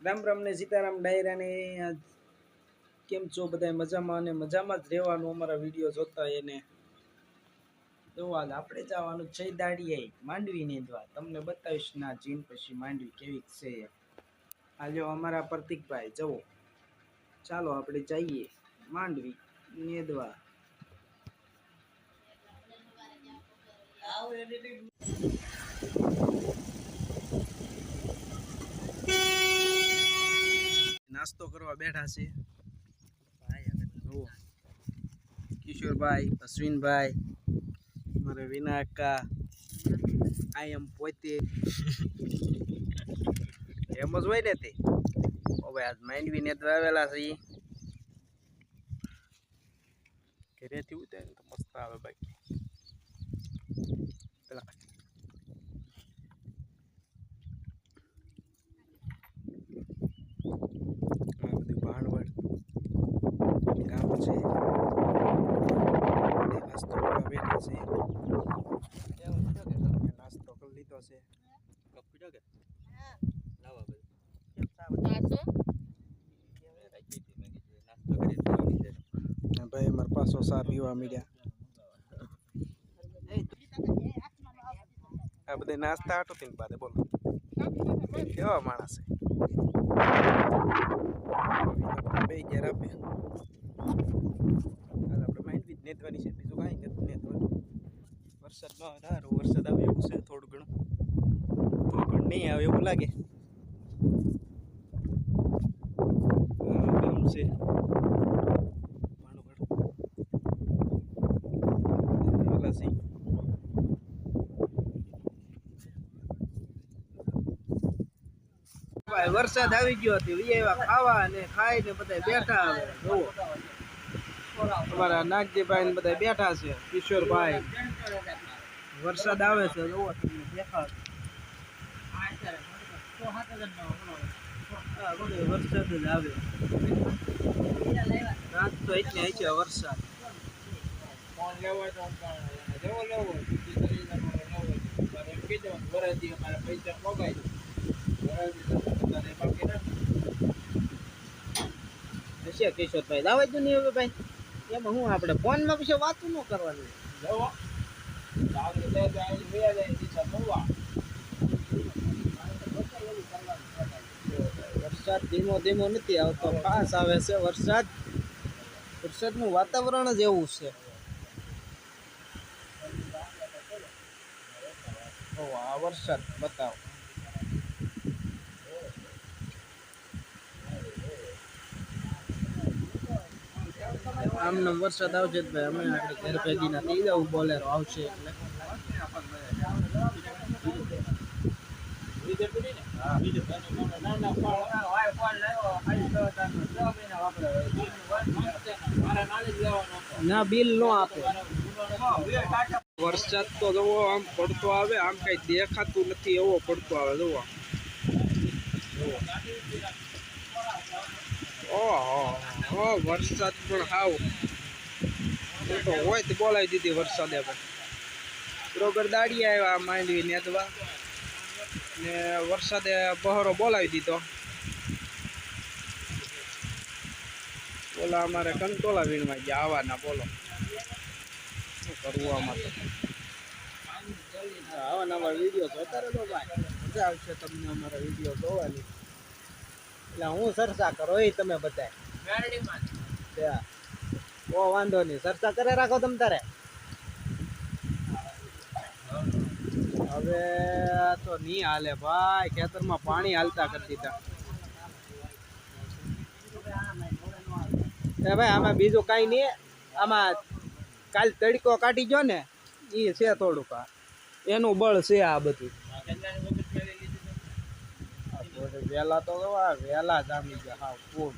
રામ રામ ને સીતારામ ડાયરાને કેમ છો બધા મજામાં અને મજામાં જ રહેવાનું અમારા વીડિયો જોતા એને. તો હાલ આપણે જવાનું છે દાડીએ માંડવી નીંદવા તમને બતાવીશ ના જીન પછી માંડવી કેવી છે. હાલ્યો અમારા પ્રતિકભાઈ જવો ચાલો આપણે જઈએ માંડવી નીંદવા નાસ્તો કરવા બેઠા છે. કિશોરભાઈ અશ્વિનભાઈ મારે વિનાયકા આઈ એમ પોતે. એમ જ હોય ને તે. હવે આજ માંડવી ને આવેલા છે. ઘરેથી ઉતરે તો મસ્ત આવે બાકી પેલા આ બધું ભાણવડ ગામ છે બધે નાસ્તો કરવા બેઠા છે. નાસ્તો કરી લીધો છે. ને ભાઈ અમારા પાછો સા પીવા મળ્યા આ બધા નાસ્તા હાટો થઈને બાદ બોલો. કેવા માણસ છે? બે ઘેર આપે હાલ આપણે માઇન્ડ બી નેતવાની છે બીજું કાંઈ નથી નેતવાનું વરસાદ ન આવે સારું વરસાદ આવે એવું છે થોડું ઘણું. ઘણું નહીં આવે એવું લાગે. છે. વરસાદ આવી ગયો હતો એવા ખાવા અને ખાઈને બધા બેઠા હવે. જુઓ. અમારા નાગજીભાઈ ને બધા બેઠા છે. કિશોરભાઈ. વરસાદ આવે છે જુઓ તમને દેખાડ હા, વરસાદ જ આવે. રાત તો એટલે છે વરસાદ. હશે કિશોરભાઈ. દાવા જ નહીં હવે ભાઈ. એમાં હું આપણે ફોનમાં પછી વાતું ન કરવાની. વરસાદ ધીમો ધીમો નથી આવતો ખાસ આવે છે વરસાદ. વરસાદનું વાતાવરણ જ એવું છે. આ વરસાદ બતાવો. આમનો વરસાદ આવશે ભાઈ અમે આપણે ઘર ભેગી ના બોલેરો આવશે એટલે. ના, બિલ નો આપે. વરસાદ તો જવો આમ પડતો આવે, આમ કઈ દેખાતું નથી એવો પડતો આવે, જુઓ. ઓહો વરસાદ પણ હાવ. તો હોય તો બોલાવી દીધી વરસાદે પણ. બરોબર દાડી આવ્યા માંડવી નેદવા ને વરસાદે બહોરો બોલાવી દીધો. ઓલા અમારે કંટોલા વીણવા ગયા આવવાના બોલો. શું કરવું આમાં તો? આવા નવા વીડિયો જોતા રહેજો ભાઈ. મજા આવશે તમને અમારા વીડિયો જોવાની. એટલે હું ચર્ચા કરો એ તમે બધાય. ઓ વાંધો નહીં. ચર્ચા કરે રાખો તમ તારે? હવે તો નહીં હાલે ભાઈ, ખેતરમાં પાણી હાલતા કરી દીધા. ભાઈ, આમાં બીજું કાંઈ નહીં. આમાં કાલ તડકો કાઢી ગયો ને એ છે થોડુંક. એનું બળ છે આ બધું. વેલા તો વેલા જામી ગયા, હા, ફૂલ.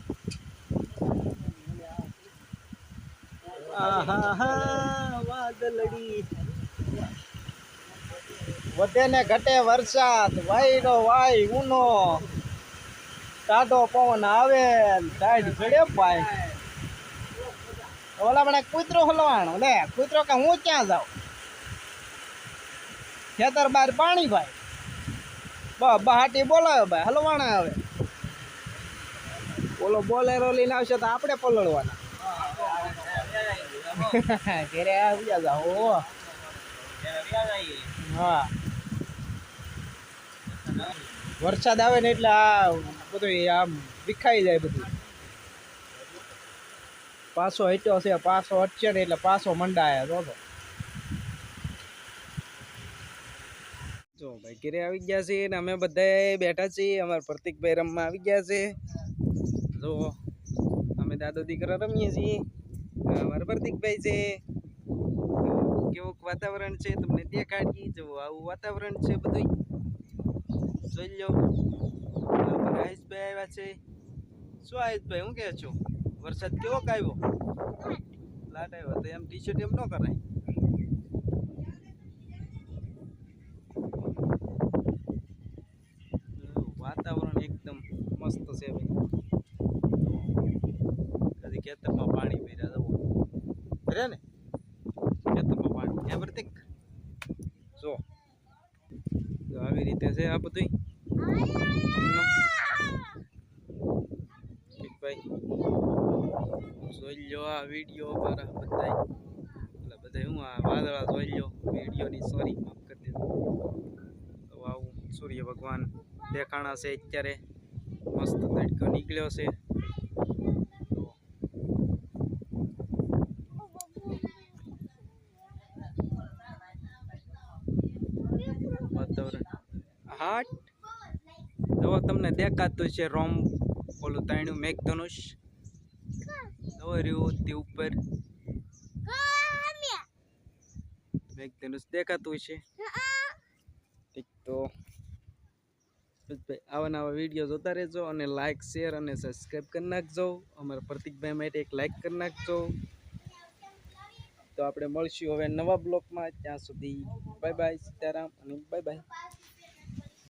આહા વાદળડી વધે ને ઘટે વરસાદ, વાયરો વાય, ઉનો. ટાઢો પવન આવે ટાઢ ચડે ભાઈ ઓલા મને કૂતરો હલવાણો લે, કૂતરો કે હું ક્યાં જાઉં? ખેતર બહાર પાણી ભાઈ. બહાટી બોલાવે ભાઈ હલવાણા આવે ઓલો બોલેરો લઈને આવશે તો આપણે પલળવાના. ઘેરે આવ્યા જાઓ. હા. વરસાદ આવે ને એટલે આ બધું આમ વિખાઈ જાય બધું. પાછો હટ્યો છે, પાછો હટશે ને એટલે પાછો મંડાયા, જો તો. જો ભાઈ ઘેરે આવી ગયા છે ને અમે બધા બેઠા છીએ, અમારા પ્રતિકભાઈ રમવા આવી ગયા છે. જો, અમે દાદો દીકરા રમીએ છીએ. અમારા પ્રતિકભાઈ છે. કેવું વાતાવરણ છે, તમને દેખાડીએ. જો, આવું વાતાવરણ છે બધું જોઈ લો. આયુષભાઈ આવ્યા છે. શું આયુષભાઈ, હું કહે છો? વરસાદ કેવો આવ્યો? લાટ આવ્યો, તો એમ ટી શર્ટ એમ ન કરાય. વાતાવરણ એકદમ મસ્ત છે ભાઈ. કદી ખેતરમાં પાણી પીર્યા જવું અરે ને? ખેતરમાં પાણી. હે પ્રતિક તો આવી રીતે છે આ બધું ભાઈ. જોઈ લો આ વીડિયો મારા બધાય. એટલે બધા હું આ વાદળા જોઈ લો વિડીયોની સોરી માફ કરી તો આવું સૂર્ય ભગવાન દેખાણા છે અત્યારે. મસ્ત તડકો નીકળ્યો છે તો વાતાવરણ હાટ જો તમને દેખાતું છે રોમ, ઓલું તાણ્યું મેઘધનુષ દોર્યું તે ઉપર. મેઘધનુષ દેખાતું છે ઠીક તો. આવા નવા વીડિયો જોતા રહેજો અને લાઇક શેર અને સબસ્ક્રાઈબ કરી નાખજો. અમારા પ્રતિકભાઈ માટે એક લાઇક કરી નાખજો. તો આપણે મળશું હવે નવા બ્લોગમાં ત્યાં સુધી બાય બાય સીતારામ અને બાય બાય